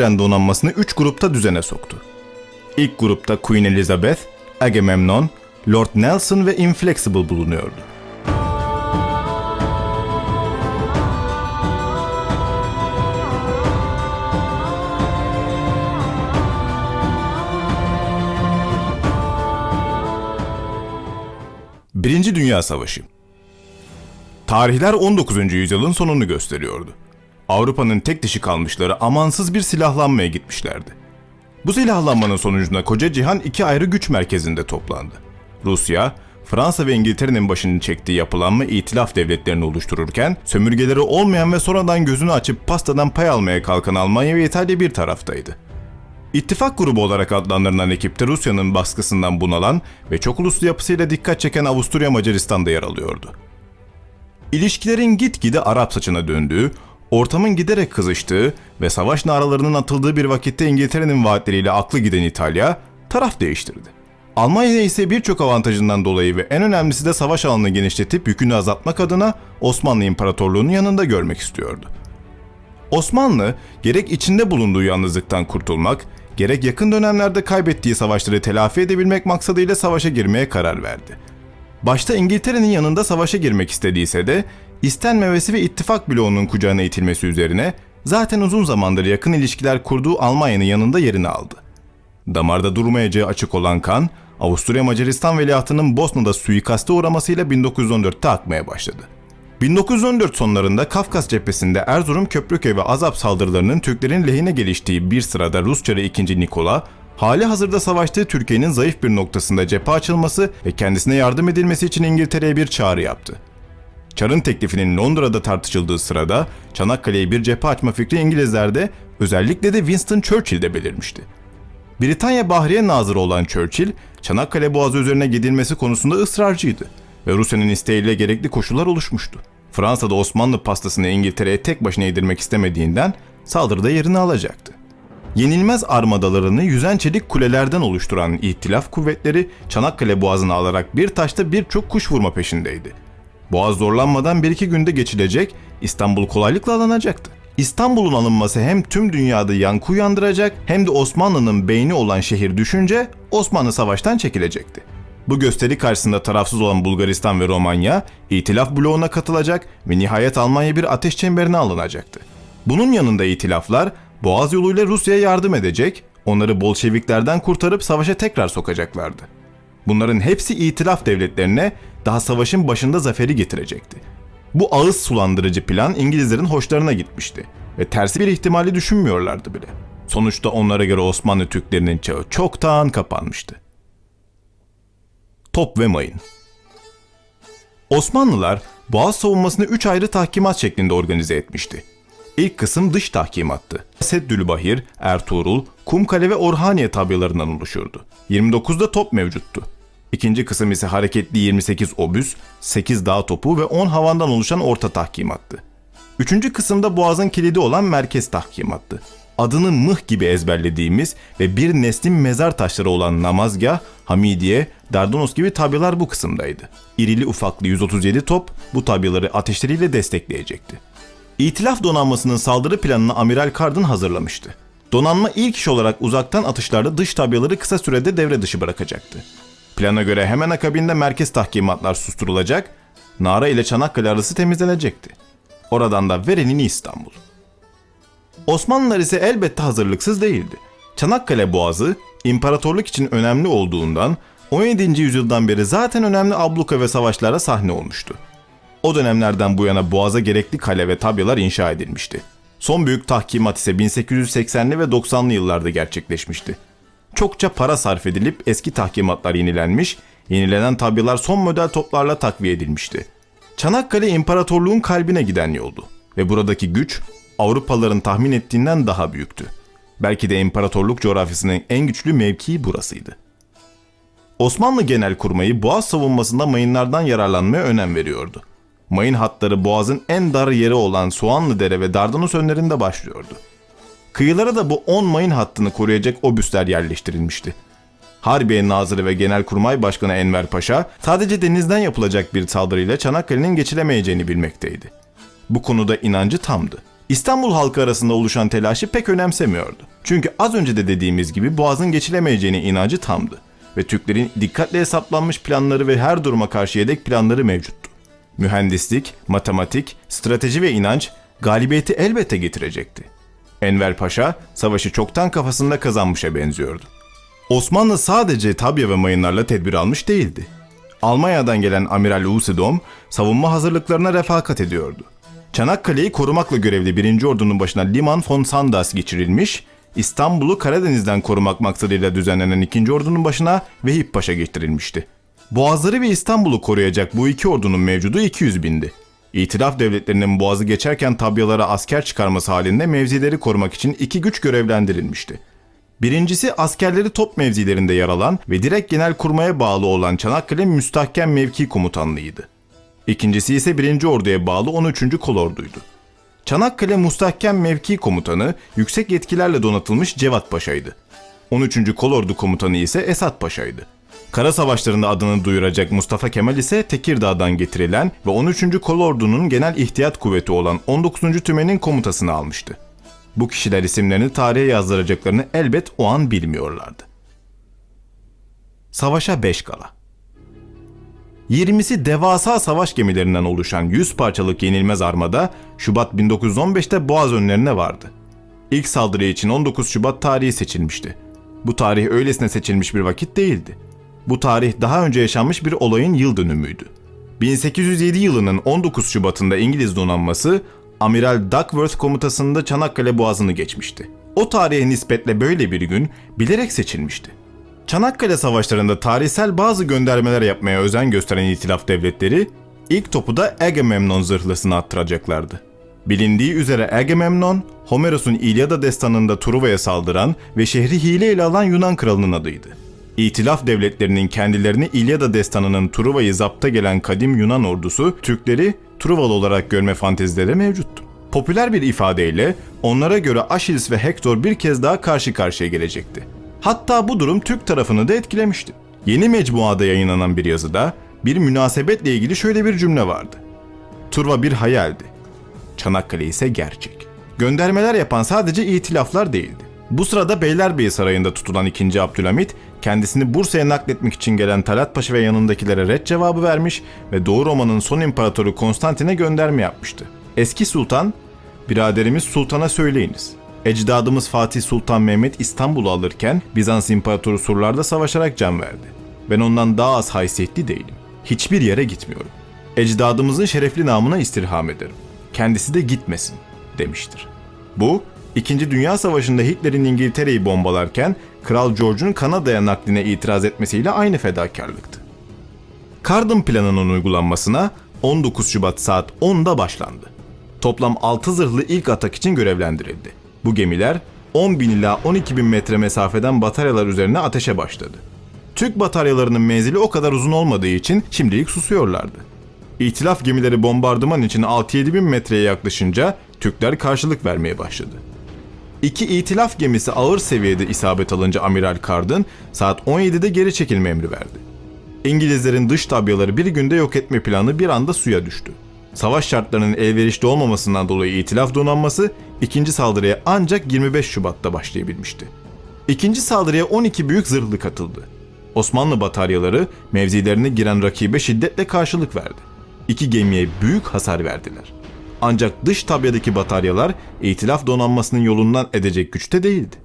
Donanmasını 3 grupta düzene soktu. İlk grupta Queen Elizabeth, Agamemnon, Lord Nelson ve Inflexible bulunuyordu. Birinci Dünya Savaşı Tarihler 19. yüzyılın sonunu gösteriyordu. Avrupa'nın tek dişi kalmışları amansız bir silahlanmaya gitmişlerdi. Bu silahlanmanın sonucunda koca cihan iki ayrı güç merkezinde toplandı. Rusya, Fransa ve İngiltere'nin başını çektiği yapılanma itilaf devletlerini oluştururken, sömürgeleri olmayan ve sonradan gözünü açıp pastadan pay almaya kalkan Almanya ve İtalya bir taraftaydı. İttifak grubu olarak adlandırılan ekipte Rusya'nın baskısından bunalan ve çok uluslu yapısıyla dikkat çeken Avusturya Macaristan'da yer alıyordu. İlişkilerin gitgide Arap saçına döndüğü, ortamın giderek kızıştığı ve savaş naralarının atıldığı bir vakitte İngiltere'nin vaatleriyle aklı giden İtalya taraf değiştirdi. Almanya ise birçok avantajından dolayı ve en önemlisi de savaş alanını genişletip yükünü azaltmak adına Osmanlı İmparatorluğu'nun yanında görmek istiyordu. Osmanlı gerek içinde bulunduğu yalnızlıktan kurtulmak, gerek yakın dönemlerde kaybettiği savaşları telafi edebilmek maksadıyla savaşa girmeye karar verdi. Başta İngiltere'nin yanında savaşa girmek istediyse de istenmemesi ve ittifak bloğunun kucağına itilmesi üzerine zaten uzun zamandır yakın ilişkiler kurduğu Almanya'nın yanında yerini aldı. Damarda durmayacağı açık olan kan, Avusturya Macaristan veliahtının Bosna'da suikaste uğramasıyla 1914'te akmaya başladı. 1914 sonlarında Kafkas cephesinde Erzurum, Köprüköy ve Azap saldırılarının Türklerin lehine geliştiği bir sırada Rus Çarı 2. Nikola, hali hazırda savaştığı Türkiye'nin zayıf bir noktasında cephe açılması ve kendisine yardım edilmesi için İngiltere'ye bir çağrı yaptı. Çar'ın teklifinin Londra'da tartışıldığı sırada Çanakkale'ye bir cephe açma fikri İngilizlerde özellikle de Winston Churchill'de belirmişti. Britanya Bahriye Nazırı olan Churchill, Çanakkale Boğazı üzerine gidilmesi konusunda ısrarcıydı ve Rusya'nın isteğiyle gerekli koşullar oluşmuştu. Fransa da Osmanlı pastasını İngiltere'ye tek başına yedirmek istemediğinden saldırıda yerini alacaktı. Yenilmez armadalarını yüzen çelik kulelerden oluşturan ihtilaf kuvvetleri Çanakkale Boğazı'nı alarak bir taşta birçok kuş vurma peşindeydi. Boğaz zorlanmadan bir iki günde geçilecek, İstanbul kolaylıkla alınacaktı. İstanbul'un alınması hem tüm dünyada yankı uyandıracak hem de Osmanlı'nın beyni olan şehir düşünce Osmanlı savaştan çekilecekti. Bu gösteri karşısında tarafsız olan Bulgaristan ve Romanya, itilaf bloğuna katılacak ve nihayet Almanya bir ateş çemberine alınacaktı. Bunun yanında itilaflar Boğaz yoluyla Rusya'ya yardım edecek, onları Bolşeviklerden kurtarıp savaşa tekrar sokacaklardı. Bunların hepsi itilaf devletlerine daha savaşın başında zaferi getirecekti. Bu ağız sulandırıcı plan İngilizlerin hoşlarına gitmişti ve tersi bir ihtimali düşünmüyorlardı bile. Sonuçta onlara göre Osmanlı Türklerinin çağı çoktan kapanmıştı. Top ve mayın Osmanlılar Boğaz savunmasını 3 ayrı tahkimat şeklinde organize etmişti. İlk kısım dış tahkimattı. Seddülbahir, Ertuğrul, Kumkale ve Orhaniye tabyalarından oluşurdu. 29'da top mevcuttu. İkinci kısım ise hareketli 28 obüs, 8 dağ topu ve 10 havandan oluşan orta tahkimattı. Üçüncü kısımda boğazın kilidi olan merkez tahkimattı. Adını mıh gibi ezberlediğimiz ve bir neslin mezar taşları olan Namazgah, Hamidiye, Dardanos gibi tabyalar bu kısımdaydı. İrili ufaklı 137 top bu tabyaları ateşleriyle destekleyecekti. İtilaf donanmasının saldırı planını Amiral Cardin hazırlamıştı. Donanma ilk iş olarak uzaktan atışlarda dış tabyaları kısa sürede devre dışı bırakacaktı. Plana göre hemen akabinde merkez tahkimatlar susturulacak, Nara ile Çanakkale arası temizlenecekti. Oradan da Verenini İstanbul. Osmanlılar ise elbette hazırlıksız değildi. Çanakkale Boğazı imparatorluk için önemli olduğundan 17. yüzyıldan beri zaten önemli abluka ve savaşlara sahne olmuştu. O dönemlerden bu yana Boğaz'a gerekli kale ve tabyalar inşa edilmişti. Son büyük tahkimat ise 1880'li ve 90'lı yıllarda gerçekleşmişti. Çokça para sarf edilip eski tahkimatlar yenilenmiş, yenilenen tabyalar son model toplarla takviye edilmişti. Çanakkale imparatorluğun kalbine giden yoldu ve buradaki güç Avrupalıların tahmin ettiğinden daha büyüktü. Belki de imparatorluk coğrafyasının en güçlü mevkii burasıydı. Osmanlı Genelkurmayı Boğaz savunmasında mayınlardan yararlanmaya önem veriyordu. Mayın hatları Boğaz'ın en dar yeri olan Soğanlıdere ve Dardanos önlerinde başlıyordu. Kıyılara da bu 10 mayın hattını koruyacak obüsler yerleştirilmişti. Harbiye Nazırı ve Genelkurmay Başkanı Enver Paşa sadece denizden yapılacak bir saldırıyla Çanakkale'nin geçilemeyeceğini bilmekteydi. Bu konuda inancı tamdı. İstanbul halkı arasında oluşan telaşı pek önemsemiyordu. Çünkü az önce de dediğimiz gibi boğazın geçilemeyeceğine inancı tamdı ve Türklerin dikkatle hesaplanmış planları ve her duruma karşı yedek planları mevcuttu. Mühendislik, matematik, strateji ve inanç galibiyeti elbette getirecekti. Enver Paşa savaşı çoktan kafasında kazanmışa benziyordu. Osmanlı sadece tabya ve mayınlarla tedbir almış değildi. Almanya'dan gelen Amiral Usedom savunma hazırlıklarına refakat ediyordu. Çanakkale'yi korumakla görevli 1. Ordu'nun başına Liman von Sandas geçirilmiş, İstanbul'u Karadeniz'den korumak maksadıyla düzenlenen 2. Ordu'nun başına Vehip Paşa getirilmişti. Boğazları ve İstanbul'u koruyacak bu iki ordunun mevcudu 200 bindi. İtilaf devletlerinin boğazı geçerken tabyalara asker çıkarması halinde mevzileri korumak için iki güç görevlendirilmişti. Birincisi askerleri top mevzilerinde yer alan ve direkt genel kurmaya bağlı olan Çanakkale Müstahkem Mevki Komutanlığı'ydı. İkincisi ise 1. Ordu'ya bağlı 13. Kolordu'ydu. Çanakkale Müstahkem Mevki Komutanı yüksek yetkilerle donatılmış Cevat Paşa'ydı. 13. Kolordu Komutanı ise Esat Paşa'ydı. Kara savaşlarında adını duyuracak Mustafa Kemal ise Tekirdağ'dan getirilen ve 13. Kolordu'nun genel ihtiyat kuvveti olan 19. Tümen'in komutasını almıştı. Bu kişiler isimlerini tarihe yazdıracaklarını elbet o an bilmiyorlardı. Savaşa 5 kala. 20'si devasa savaş gemilerinden oluşan 100 parçalık yenilmez armada Şubat 1915'te Boğaz önlerine vardı. İlk saldırı için 19 Şubat tarihi seçilmişti. Bu tarih öylesine seçilmiş bir vakit değildi. Bu tarih daha önce yaşanmış bir olayın yıl dönümüydü. 1807 yılının 19 Şubat'ında İngiliz donanması Amiral Duckworth komutasında Çanakkale Boğazı'nı geçmişti. O tarihe nispetle böyle bir gün bilerek seçilmişti. Çanakkale Savaşları'nda tarihsel bazı göndermeler yapmaya özen gösteren itilaf devletleri ilk topu da Agamemnon zırhlısına attıracaklardı. Bilindiği üzere Agamemnon, Homeros'un İlyada destanında Truva'ya saldıran ve şehri hileyle alan Yunan kralının adıydı. İtilaf devletlerinin kendilerini İlyada destanının Truva'yı zapta gelen kadim Yunan ordusu Türkleri Truvalı olarak görme fantezileri mevcuttu. Popüler bir ifadeyle onlara göre Aşilis ve Hektor bir kez daha karşı karşıya gelecekti. Hatta bu durum Türk tarafını da etkilemişti. Yeni mecmuada yayınlanan bir yazıda bir münasebetle ilgili şöyle bir cümle vardı. Turva bir hayaldi. Çanakkale ise gerçek. Göndermeler yapan sadece itilaflar değildi. Bu sırada Beylerbeyi Sarayı'nda tutulan 2. Abdülhamit, kendisini Bursa'ya nakletmek için gelen Talat Paşa ve yanındakilere red cevabı vermiş ve Doğu Roma'nın son imparatoru Konstantin'e gönderme yapmıştı. Eski sultan, biraderimiz sultana söyleyiniz. Ecdadımız Fatih Sultan Mehmet İstanbul'u alırken Bizans İmparatoru surlarda savaşarak can verdi. Ben ondan daha az haysiyetli değilim. Hiçbir yere gitmiyorum. Ecdadımızın şerefli namına istirham ederim. Kendisi de gitmesin demiştir. Bu, İkinci Dünya Savaşı'nda Hitler'in İngiltere'yi bombalarken Kral George'un Kanada'ya nakline itiraz etmesiyle aynı fedakarlıktı. Cardin planının uygulanmasına 19 Şubat saat 10'da başlandı. Toplam 6 zırhlı ilk atak için görevlendirildi. Bu gemiler 10 bin ila 12 bin metre mesafeden bataryalar üzerine ateşe başladı. Türk bataryalarının menzili o kadar uzun olmadığı için şimdilik susuyorlardı. İtilaf gemileri bombardıman için 6-7 bin metreye yaklaşınca Türkler karşılık vermeye başladı. İki itilaf gemisi ağır seviyede isabet alınca Amiral Cardin saat 17'de geri çekilme emri verdi. İngilizlerin dış tabyaları bir günde yok etme planı bir anda suya düştü. Savaş şartlarının elverişli olmamasından dolayı itilaf donanması ikinci saldırıya ancak 25 Şubat'ta başlayabilmişti. İkinci saldırıya 12 büyük zırhlı katıldı. Osmanlı bataryaları mevzilerine giren rakibe şiddetle karşılık verdi. İki gemiye büyük hasar verdiler. Ancak dış tabyadaki bataryalar İtilaf donanmasının yolundan edecek güçte değildi.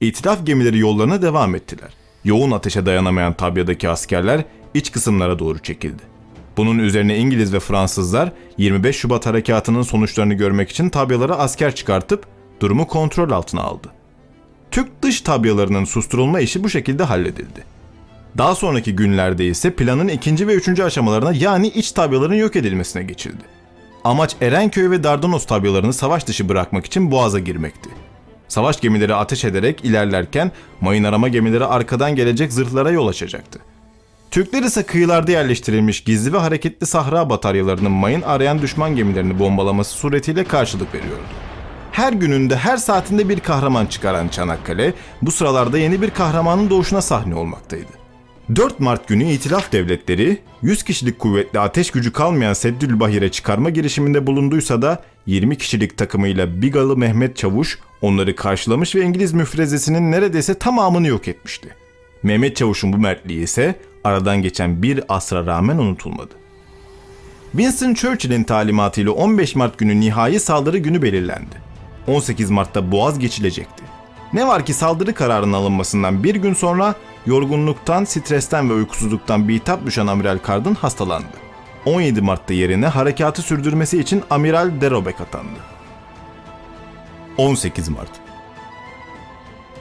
İtilaf gemileri yollarına devam ettiler. Yoğun ateşe dayanamayan tabyadaki askerler iç kısımlara doğru çekildi. Bunun üzerine İngiliz ve Fransızlar 25 Şubat harekatının sonuçlarını görmek için tabyalara asker çıkartıp durumu kontrol altına aldı. Türk dış tabyalarının susturulma işi bu şekilde halledildi. Daha sonraki günlerde ise planın ikinci ve üçüncü aşamalarına yani iç tabyaların yok edilmesine geçildi. Amaç Erenköy ve Dardanos tabyalarını savaş dışı bırakmak için boğaza girmekti. Savaş gemileri ateş ederek ilerlerken mayın arama gemileri arkadan gelecek zırhlara yol açacaktı. Türkler ise kıyılarda yerleştirilmiş gizli ve hareketli sahra bataryalarının mayın arayan düşman gemilerini bombalaması suretiyle karşılık veriyordu. Her gününde her saatinde bir kahraman çıkaran Çanakkale bu sıralarda yeni bir kahramanın doğuşuna sahne olmaktaydı. 4 Mart günü İtilaf Devletleri 100 kişilik kuvvetli ateş gücü kalmayan Seddül Bahir'e çıkarma girişiminde bulunduysa da 20 kişilik takımıyla Bigalı Mehmet Çavuş onları karşılamış ve İngiliz müfrezesinin neredeyse tamamını yok etmişti. Mehmet Çavuş'un bu mertliği ise aradan geçen bir asra rağmen unutulmadı. Winston Churchill'in talimatıyla 15 Mart günü nihai saldırı günü belirlendi. 18 Mart'ta Boğaz geçilecekti. Ne var ki saldırı kararının alınmasından bir gün sonra yorgunluktan, stresten ve uykusuzluktan bitap düşen Amiral Cardin hastalandı. 17 Mart'ta yerine harekatı sürdürmesi için Amiral Derobek atandı. 18 Mart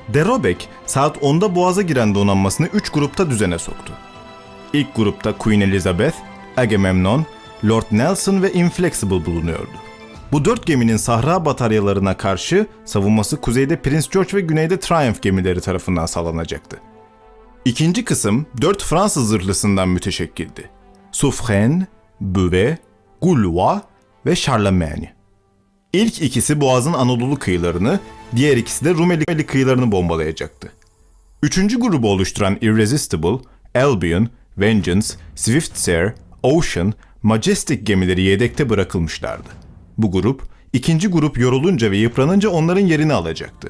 Derobek saat 10'da Boğaz'a giren donanmasını 3 grupta düzene soktu. İlk grupta Queen Elizabeth, Agamemnon, Lord Nelson ve Inflexible bulunuyordu. Bu dört geminin Sahra bataryalarına karşı savunması kuzeyde Prince George ve güneyde Triumph gemileri tarafından sağlanacaktı. İkinci kısım dört Fransız zırhlısından müteşekkildi. Suffren, Beauvais, Gaulois ve Charlemagne. İlk ikisi Boğaz'ın Anadolu kıyılarını, diğer ikisi de Rumeli kıyılarını bombalayacaktı. Üçüncü grubu oluşturan Irresistible, Albion, Vengeance, Swiftsare, Ocean, Majestic gemileri yedekte bırakılmışlardı. Bu grup, ikinci grup yorulunca ve yıpranınca onların yerini alacaktı.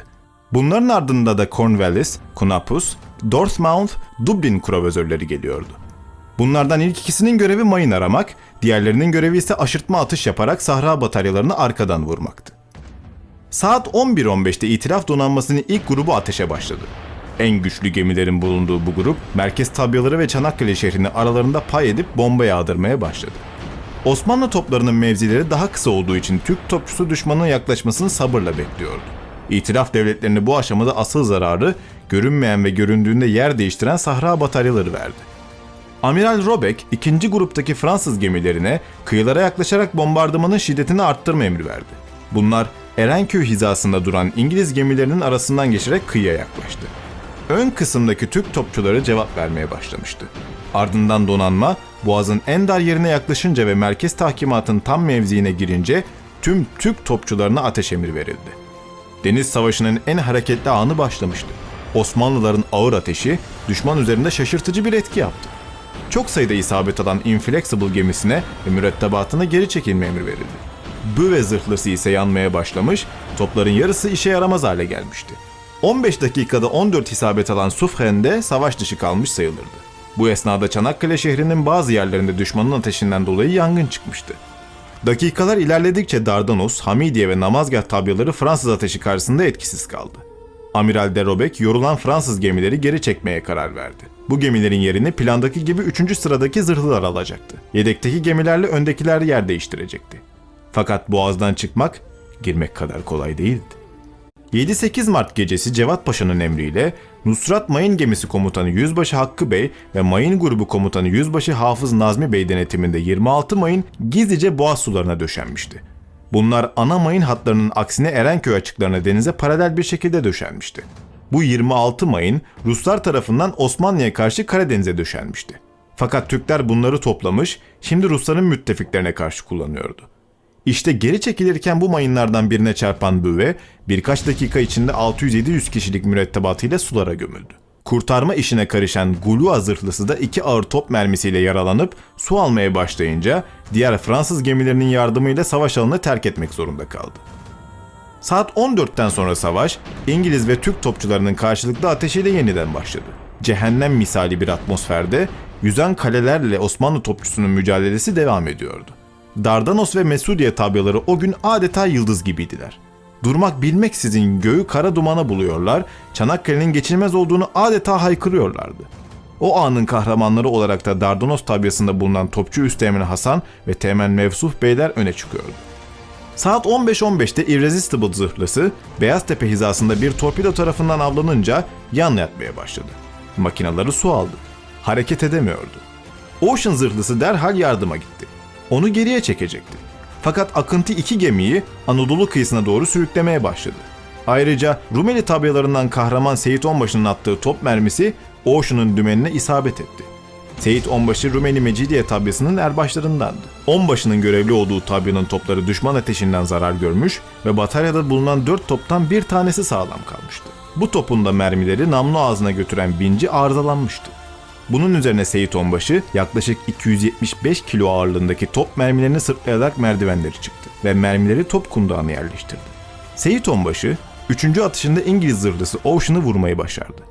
Bunların ardında da Cornwallis, Conapus, Dortmouth, Dublin kruvazörleri geliyordu. Bunlardan ilk ikisinin görevi mayın aramak, diğerlerinin görevi ise aşırtma atış yaparak Sahra bataryalarını arkadan vurmaktı. Saat 11.15'te itilaf donanmasının ilk grubu ateşe başladı. En güçlü gemilerin bulunduğu bu grup, merkez tabyaları ve Çanakkale şehrini aralarında pay edip bomba yağdırmaya başladı. Osmanlı toplarının mevzileri daha kısa olduğu için Türk topçusu düşmanın yaklaşmasını sabırla bekliyordu. İtilaf devletlerini bu aşamada asıl zararı görünmeyen ve göründüğünde yer değiştiren Sahra bataryaları verdi. Amiral Robek ikinci gruptaki Fransız gemilerine kıyılara yaklaşarak bombardımanın şiddetini arttırma emri verdi. Bunlar Erenköy hizasında duran İngiliz gemilerinin arasından geçerek kıyıya yaklaştı. Ön kısımdaki Türk topçuları cevap vermeye başlamıştı. Ardından donanma Boğaz'ın en dar yerine yaklaşınca ve merkez tahkimatın tam mevziine girince tüm Türk topçularına ateş emri verildi. Deniz Savaşı'nın en hareketli anı başlamıştı. Osmanlıların ağır ateşi düşman üzerinde şaşırtıcı bir etki yaptı. Çok sayıda isabet alan Inflexible gemisine ve mürettebatına geri çekilme emri verildi. Büve zırhlısı ise yanmaya başlamış, topların yarısı işe yaramaz hale gelmişti. 15 dakikada 14 isabet alan Suffren de savaş dışı kalmış sayılırdı. Bu esnada Çanakkale şehrinin bazı yerlerinde düşmanın ateşinden dolayı yangın çıkmıştı. Dakikalar ilerledikçe Dardanos, Hamidiye ve Namazgah tabyaları Fransız ateşi karşısında etkisiz kaldı. Amiral de Robek yorulan Fransız gemileri geri çekmeye karar verdi. Bu gemilerin yerini plandaki gibi 3. sıradaki zırhlılar alacaktı. Yedekteki gemilerle öndekiler yer değiştirecekti. Fakat boğazdan çıkmak girmek kadar kolay değildi. 7-8 Mart gecesi Cevat Paşa'nın emriyle Nusrat Mayın Gemisi Komutanı Yüzbaşı Hakkı Bey ve Mayın Grubu Komutanı Yüzbaşı Hafız Nazmi Bey denetiminde 26 Mayın gizlice boğaz sularına döşenmişti. Bunlar ana mayın hatlarının aksine Erenköy açıklarına denize paralel bir şekilde döşenmişti. Bu 26 mayın Ruslar tarafından Osmanlı'ya karşı Karadeniz'e döşenmişti. Fakat Türkler bunları toplamış, şimdi Rusların müttefiklerine karşı kullanıyordu. İşte geri çekilirken bu mayınlardan birine çarpan büve birkaç dakika içinde 600-700 kişilik mürettebatıyla sulara gömüldü. Kurtarma işine karışan Gulu zırhlısı da iki ağır top mermisiyle yaralanıp su almaya başlayınca diğer Fransız gemilerinin yardımıyla savaş alanını terk etmek zorunda kaldı. Saat 14'ten sonra savaş İngiliz ve Türk topçularının karşılıklı ateşiyle yeniden başladı. Cehennem misali bir atmosferde yüzen kalelerle Osmanlı topçusunun mücadelesi devam ediyordu. Dardanos ve Mesudiye tabyaları o gün adeta yıldız gibiydiler. Durmak bilmeksizin göğü kara dumana buluyorlar, Çanakkale'nin geçilmez olduğunu adeta haykırıyorlardı. O anın kahramanları olarak da Dardanos tabyasında bulunan topçu Üsteğmen Hasan ve Teğmen Mevsuh Beyler öne çıkıyordu. Saat 15.15'te Irresistible zırhlısı Beyaztepe hizasında bir torpido tarafından avlanınca yan yatmaya başladı. Makinaları su aldı. Hareket edemiyordu. Ocean zırhlısı derhal yardıma gitti. Onu geriye çekecekti. Fakat akıntı iki gemiyi Anadolu kıyısına doğru sürüklemeye başladı. Ayrıca Rumeli tabyalarından kahraman Seyit Onbaşı'nın attığı top mermisi Ocean'ın dümenine isabet etti. Seyit Onbaşı Rumeli Mecidiye tabyasının erbaşlarındandı. Onbaşı'nın görevli olduğu tabyanın topları düşman ateşinden zarar görmüş ve bataryada bulunan dört toptan bir tanesi sağlam kalmıştı. Bu topun da mermileri namlu ağzına götüren binci arızalanmıştı. Bunun üzerine Seyit Onbaşı yaklaşık 275 kilo ağırlığındaki top mermilerini sırtlayarak merdivenleri çıktı ve mermileri top kundağına yerleştirdi. Seyit Onbaşı 3. atışında İngiliz zırhlısı Ocean'ı vurmayı başardı.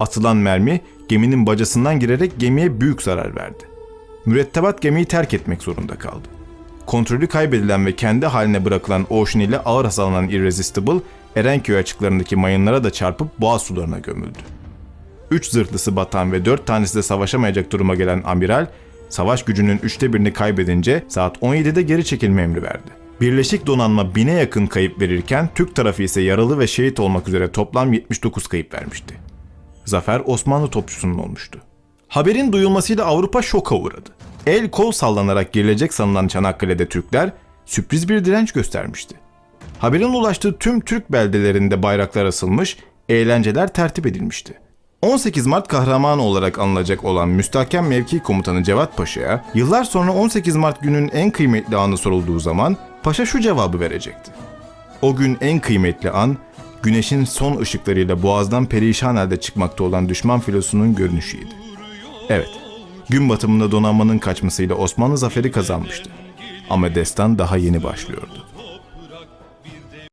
Atılan mermi geminin bacasından girerek gemiye büyük zarar verdi. Mürettebat gemiyi terk etmek zorunda kaldı. Kontrolü kaybedilen ve kendi haline bırakılan Ocean ile ağır hasarlanan Irresistible, Erenköy açıklarındaki mayınlara da çarpıp boğaz sularına gömüldü. Üç zırhlısı batan ve dört tanesi de savaşamayacak duruma gelen amiral, savaş gücünün üçte birini kaybedince saat 17'de geri çekilme emri verdi. Birleşik donanma bine yakın kayıp verirken Türk tarafı ise yaralı ve şehit olmak üzere toplam 79 kayıp vermişti. Zafer Osmanlı topçusunun olmuştu. Haberin duyulmasıyla Avrupa şoka uğradı. El kol sallanarak girilecek sanılan Çanakkale'de Türkler sürpriz bir direnç göstermişti. Haberin ulaştığı tüm Türk beldelerinde bayraklar asılmış, eğlenceler tertip edilmişti. 18 Mart kahramanı olarak anılacak olan Müstahkem Mevki Komutanı Cevat Paşa'ya yıllar sonra 18 Mart günün en kıymetli anı sorulduğu zaman Paşa şu cevabı verecekti. O gün en kıymetli an, güneşin son ışıklarıyla boğazdan perişan halde çıkmakta olan düşman filosunun görünüşüydü. Evet, gün batımında donanmanın kaçmasıyla Osmanlı zaferi kazanmıştı. Ama destan daha yeni başlıyordu.